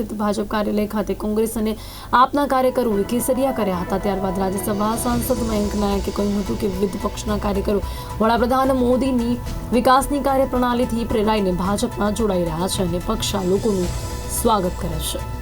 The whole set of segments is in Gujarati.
સ્થિત ભાજપ કાર્યાલય ખાતે કોંગ્રેસ અને આપના કાર્યકરોએ કેસરિયા કર્યા હતા. ત્યારબાદ રાજ્યસભા સાંસદ મયંક નાયકે કહ્યું હતું કે વિવિધ પક્ષના કાર્યકરો વડાપ્રધાન મોદીની વિકાસની કાર્યપ્રણાલીથી પ્રેરાઈને ભાજપમાં જોડાઈ રહ્યા છે અને પક્ષ આ લોકોનું સ્વાગત કરે છે.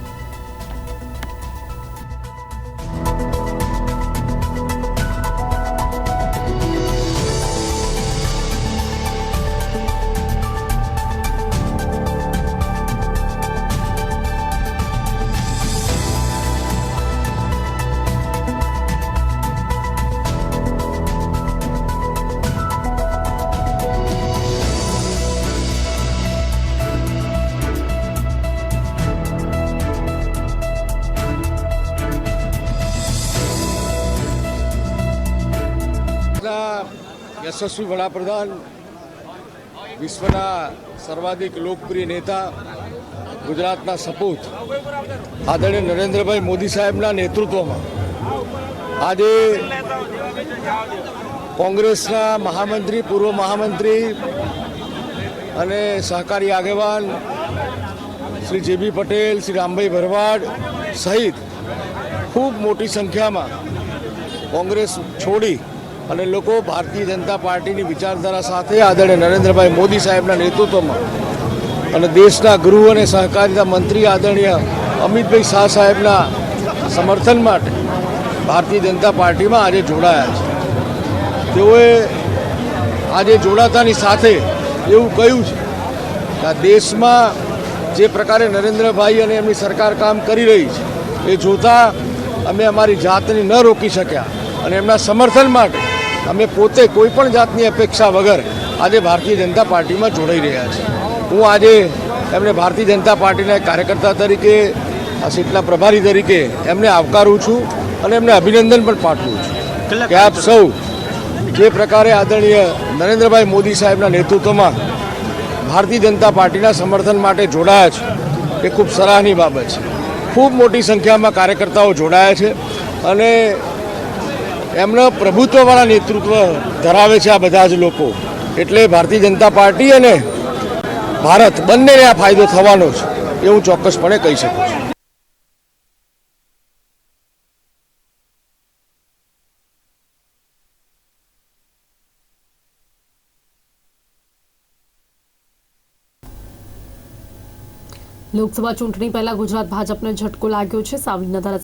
યશસ્વી વડાપ્રધાન, વિશ્વના સર્વાધિક લોકપ્રિય નેતા, ગુજરાતના સપૂત આદરણીય નરેન્દ્રભાઈ મોદી સાહેબના નેતૃત્વમાં આજે કોંગ્રેસના મહામંત્રી, પૂર્વ મહામંત્રી અને સહકારી આગેવાન શ્રી જેબી પટેલ, શ્રી રામભાઈ ભરવાડ સહિત ખૂબ મોટી સંખ્યામાં કોંગ્રેસ છોડી અને લોકો ભારતીય જનતા પાર્ટીની વિચારધારા સાથે આદરણીય નરેન્દ્રભાઈ મોદી સાહેબના નેતૃત્વમાં અને દેશના ગૃહ અને સહકારિતા મંત્રી આદરણીય અમિતભાઈ શાહ સાહેબના સમર્થન માટે ભારતીય જનતા પાર્ટીમાં આજે જોડાયા છે. તેઓએ આજે જોડાતાની સાથે એવું કહ્યું છે કે આ દેશમાં જે પ્રકારે નરેન્દ્રભાઈ અને એમની સરકાર કામ કરી રહી છે, એ જોતાં અમે અમારી જાતને ન રોકી શક્યા અને એમના સમર્થન માટે અમે પોતે કોઈ પણ જાતની અપેક્ષા વગર આજે ભારતીય જનતા પાર્ટીમાં જોડાઈ રહ્યા છે. હું આજે એમને ભારતીય જનતા પાર્ટીના કાર્યકર્તા તરીકે આ સીટના પ્રભારી તરીકે એમને આવકારું છું અને એમને અભિનંદન પણ પાઠવું છું કે આપ સૌ જે પ્રકારે આદરણીય નરેન્દ્રભાઈ મોદી સાહેબના નેતૃત્વમાં ભારતીય જનતા પાર્ટીના સમર્થન માટે જોડાયા છે. એ ખૂબ સરાહની બાબત છે. ખૂબ મોટી સંખ્યામાં કાર્યકર્તાઓ જોડાયા છે અને એમના પ્રભુત્વવાળા નેતૃત્વ ધરાવે છે આ બધા જ લોકો. એટલે ભારતીય જનતા પાર્ટી અને ભારત બંનેને આ ફાયદો થવાનો છે, એ હું ચોક્કસપણે કહી શકું છું. લોકસભા ચૂંટણી પહેલા ગુજરાત ભાજપને ઝટકો લાગ્યો છે. સાવલીના